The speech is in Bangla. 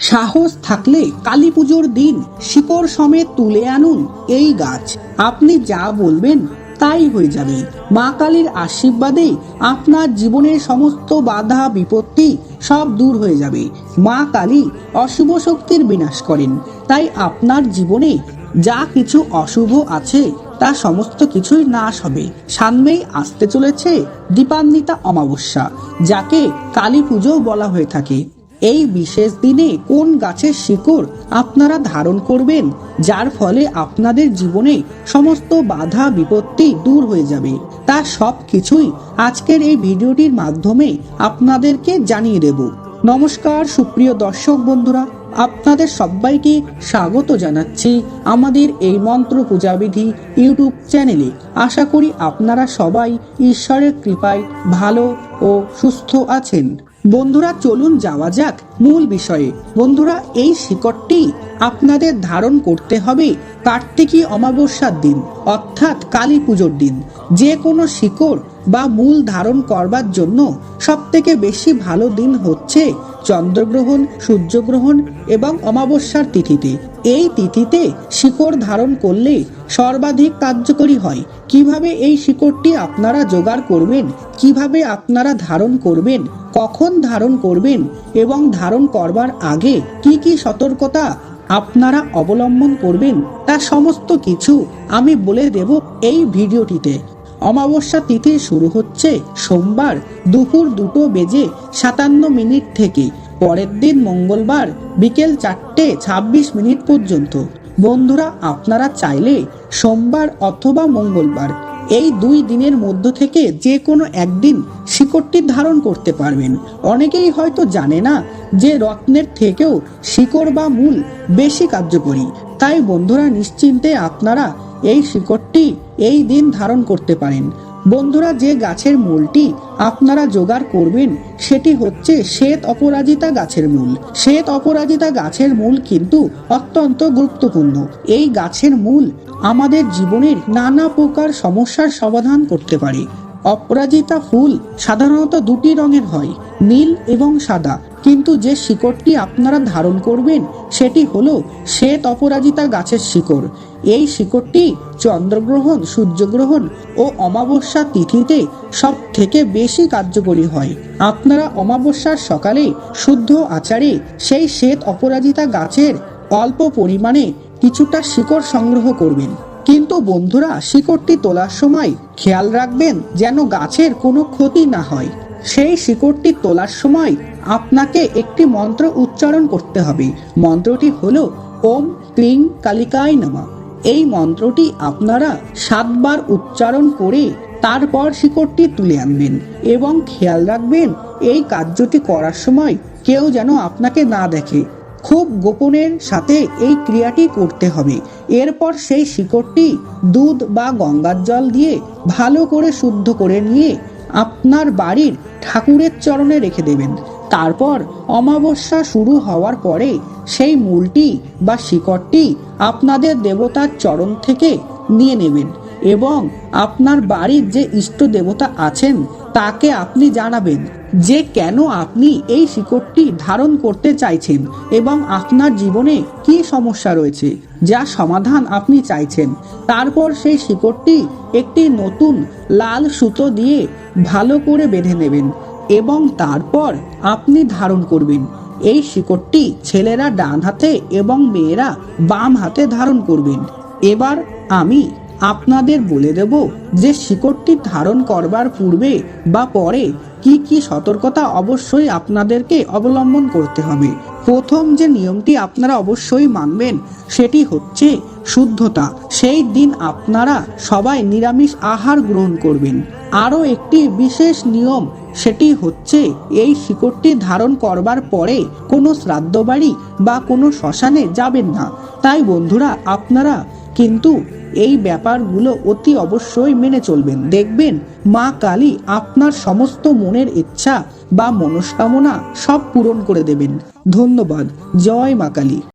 সাহস থাকলে কালী পুজোর দিন শিকড় সমেত তুলে আনুন এই গাছ। আপনি যা বলবেন তাই হয়ে যাবে। মা কালীর আশীর্বাদে আপনার জীবনের সমস্ত বাধা, বিপত্তি সব দূর হয়ে যাবে। মা কালী অশুভ শক্তির বিনাশ করেন। তাই আপনার জীবনে যা কিছু অশুভ আছে, তা সমস্ত কিছুই নাশ হবে। সামনেই আসতে চলেছে দীপান্বিতা অমাবস্যা, যাকে কালী পুজো বলা হয়ে থাকে। এই বিশেষ দিনে কোন গাছের শিকড় আপনারা ধারণ করবেন, যার ফলে আপনাদের জীবনে সমস্ত বাধা বিপত্তি দূর হয়ে যাবে। তা সব কিছুই আজকের এই ভিডিওটির মাধ্যমে আপনাদেরকে জানিয়ে দেব। নমস্কার, সুপ্রিয় দর্শক বন্ধুরা, আপনাদের সবাইকে স্বাগত জানাচ্ছি আমাদের এই মন্ত্র পূজাবিধি ইউটিউব চ্যানেলে। আশা করি আপনারা সবাই ঈশ্বরের কৃপায় ভালো ও সুস্থ আছেন। বন্ধুরা, চলুন যাওয়া যাক মূল বিষয়ে। বন্ধুরা, এই শিকড়টি আপনাদের ধারণ করতে হবে কার্তিকী অমাবস্যার দিন, অর্থাৎ কালী পুজোর দিন। যে কোনো শিকড় বা মূল ধারণ করবার জন্য সব থেকে বেশি ভালো দিন হচ্ছে চন্দ্রগ্রহণ, সূর্যগ্রহণ এবং অমাবস্যার তিথিতে। এই তিথিতে শিকড় ধারণ করলে সর্বাধিক কার্যকরী হয়। কীভাবে এই শিকড়টি আপনারা জোগাড় করবেন, কীভাবে আপনারা ধারণ করবেন, কখন ধারণ করবেন এবং ধারণ করবার আগে কি কি সতর্কতা আপনারা অবলম্বন করবেন, তা সমস্ত কিছু আমি বলে দেব এই ভিডিওটিতে। অমাবস্যা তিথি শুরু হচ্ছে সোমবার দুপুর দুটো বেজে সাতান্ন মিনিট থেকে। পরের দিন মঙ্গলবার বিকেল চারটে ছাব্বিশ মিনিট পর্যন্ত। বন্ধুরা, আপনারা চাইলে সোমবার অথবা মঙ্গলবার এই দুই দিনের মধ্য থেকে যে কোনো একদিন শিকড়টি ধারণ করতে পারবেন। অনেকেই হয়তো জানে না যে রত্নের থেকেও শিকড় বা মূল বেশি কার্যকরী। তাই বন্ধুরা, নিশ্চিন্তে আপনারা এই শিকড়টি এই দিন ধারণ করতে পারেন। বন্ধুরা, যে গাছের মূলটি আপনারা জোগাড় করবেন, সেটি হচ্ছে শ্বেত অপরাজিতা গাছের মূল। শ্বেত অপরাজিতা গাছের মূল কিন্তু অত্যন্ত গুরুত্বপূর্ণ। এই গাছের মূল আমাদের জীবনের নানা প্রকার সমস্যার সমাধান করতে পারে। অপরাজিতা ফুল সাধারণত দুটি রঙের হয়, নীল এবং সাদা। কিন্তু যে শিকড়টি আপনারা ধারণ করবেন, সেটি হলো শ্বেত অপরাজিতা গাছের শিকড়। এই শিকড়টি চন্দ্রগ্রহণ, সূর্যগ্রহণ ও অমাবস্যা তিথিতে সব থেকে বেশি কার্যকরী হয়। আপনারা অমাবস্যার সকালে শুদ্ধ আচারে সেই শ্বেত অপরাজিতা গাছের অল্প পরিমাণে কিছুটা শিকড় সংগ্রহ করবেন। কিন্তু বন্ধুরা, শিকড়টি তোলার সময় খেয়াল রাখবেন যেন গাছের কোনো ক্ষতি না হয়। সেই শিকড়টি তোলার সময় আপনাকে একটি মন্ত্র উচ্চারণ করতে হবে। মন্ত্রটি হলো, ওম ক্লিং কালিকায় নামা। এই মন্ত্রটি আপনারা সাতবার উচ্চারণ করে তারপর শিকড়টি তুলে আনবেন এবং খেয়াল রাখবেন এই কার্যটি করার সময় কেউ যেন আপনাকে না দেখে। খুব গোপনের সাথে এই ক্রিয়াটি করতে হবে। এরপর সেই শিকড়টি দুধ বা গঙ্গার জল দিয়ে ভালো করে শুদ্ধ করে নিয়ে আপনার বাড়ির ঠাকুরের চরণে রেখে দেবেন। তারপর অমাবস্যা শুরু হওয়ার পরে সেই মূলটি বা শিকড়টি আপনাদের দেবতার চরণ থেকে নিয়ে নেবেন এবং আপনার বাড়ির যে ইষ্ট দেবতা আছেন তাকে আপনি জানাবেন। যে কেন আপনি এই শিকড়টি ধারণ করতে চাইছেন এবং আপনার জীবনে কি সমস্যা রয়েছে, যা সমাধান আপনি চাইছেন। তারপর সেই শিকড়টি একটি নতুন লাল সুতো দিয়ে ভালো করে বেঁধে নেবেন এবং তারপর আপনি ধারণ করবেন। এই শিকড়টি ছেলেরা ডান হাতে এবং মেয়েরা বাম হাতে ধারণ করবেন। এবার আমি আপনাদের বলে দেব যে শিকড়টি ধারণ করবার পূর্বে বা পরে কি কি সতর্কতা অবশ্যই আপনাদেরকে অবলম্বন করতে হবে। প্রথম যে নিয়মটি আপনারা অবশ্যই মানবেন, সেটি হচ্ছে শুদ্ধতা। সেই দিন আপনারা সবাই নিরামিষ আহার গ্রহণ করবেন। আরও একটি বিশেষ নিয়ম, সেটি হচ্ছে এই শিকড়টি ধারণ করবার পরে কোনো শ্রাদ্ধ বাড়ি বা কোনো শ্মশানে যাবেন না। তাই বন্ধুরা, আপনারা কিন্তু এই ব্যাপারগুলো অতি অবশ্যই মেনে চলবেন। দেখবেন, মা কালী আপনার সমস্ত মনের ইচ্ছা বা মনস্কামনা সব পূরণ করে দেবেন। ধন্যবাদ। জয় মা কালী।